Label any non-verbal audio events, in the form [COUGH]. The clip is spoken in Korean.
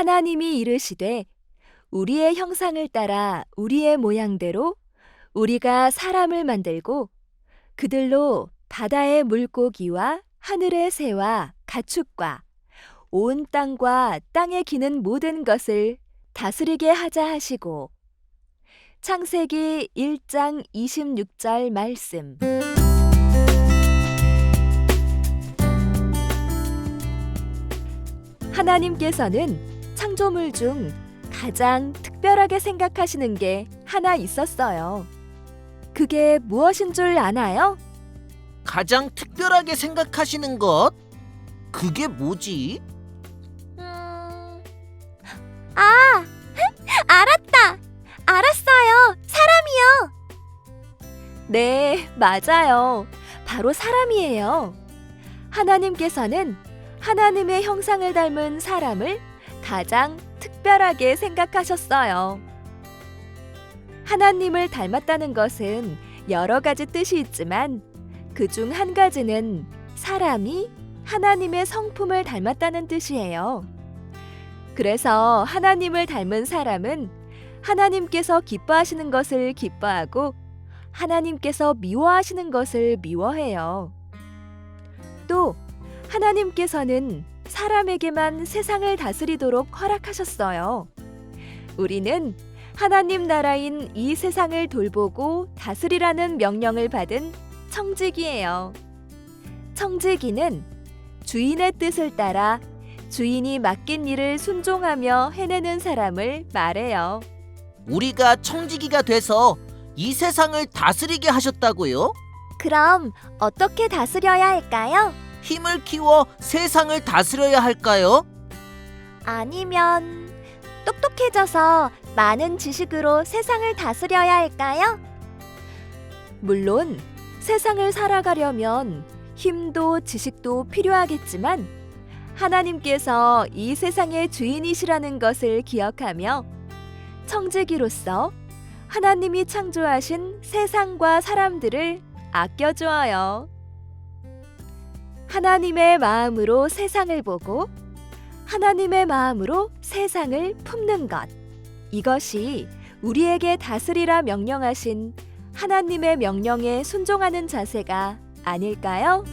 하나님이 이르시되 우리의 형상을 따라 우리의 모양대로 우리가 사람을 만들고 그들로 바다의 물고기와 하늘의 새와 가축과 온 땅과 땅에 기는 모든 것을 다스리게 하자 하시고. 창세기 1장 26절 말씀. 하나님께서는 창조물 중 가장 특별하게 생각하시는 게 하나 있었어요. 그게 무엇인 줄 아나요? 가장 특별하게 생각하시는 것? 그게 뭐지? 음... 아, [LAUGHS] 알았다. 알았어요. 사람이요. 네, 맞아요. 바로 사람이에요. 하나님께서는 하나님의 형상을 닮은 사람을 가장 특별하게 생각하셨어요. 하나님을 닮았다는 것은 여러 가지 뜻이 있지만 그 중 한 가지는 사람이 하나님의 성품을 닮았다는 뜻이에요. 그래서 하나님을 닮은 사람은 하나님께서 기뻐하시는 것을 기뻐하고 하나님께서 미워하시는 것을 미워해요. 또 하나님께서는 사람에게만 세상을 다스리도록 허락하셨어요. 우리는 하나님 나라인 이 세상을 돌보고 다스리라는 명령을 받은 청지기예요. 청지기는 주인의 뜻을 따라 주인이 맡긴 일을 순종하며 해내는 사람을 말해요. 우리가 청지기가 돼서 이 세상을 다스리게 하셨다고요? 그럼 어떻게 다스려야 할까요? 힘을 키워 세상을 다스려야 할까요? 아니면 똑똑해져서 많은 지식으로 세상을 다스려야 할까요? 물론 세상을 살아가려면 힘도 지식도 필요하겠지만 하나님께서 이 세상의 주인이시라는 것을 기억하며 청지기로서 하나님이 창조하신 세상과 사람들을 아껴주어요. 하나님의 마음으로 세상을 보고 하나님의 마음으로 세상을 품는 것. 이것이 우리에게 다스리라 명령하신 하나님의 명령에 순종하는 자세가 아닐까요?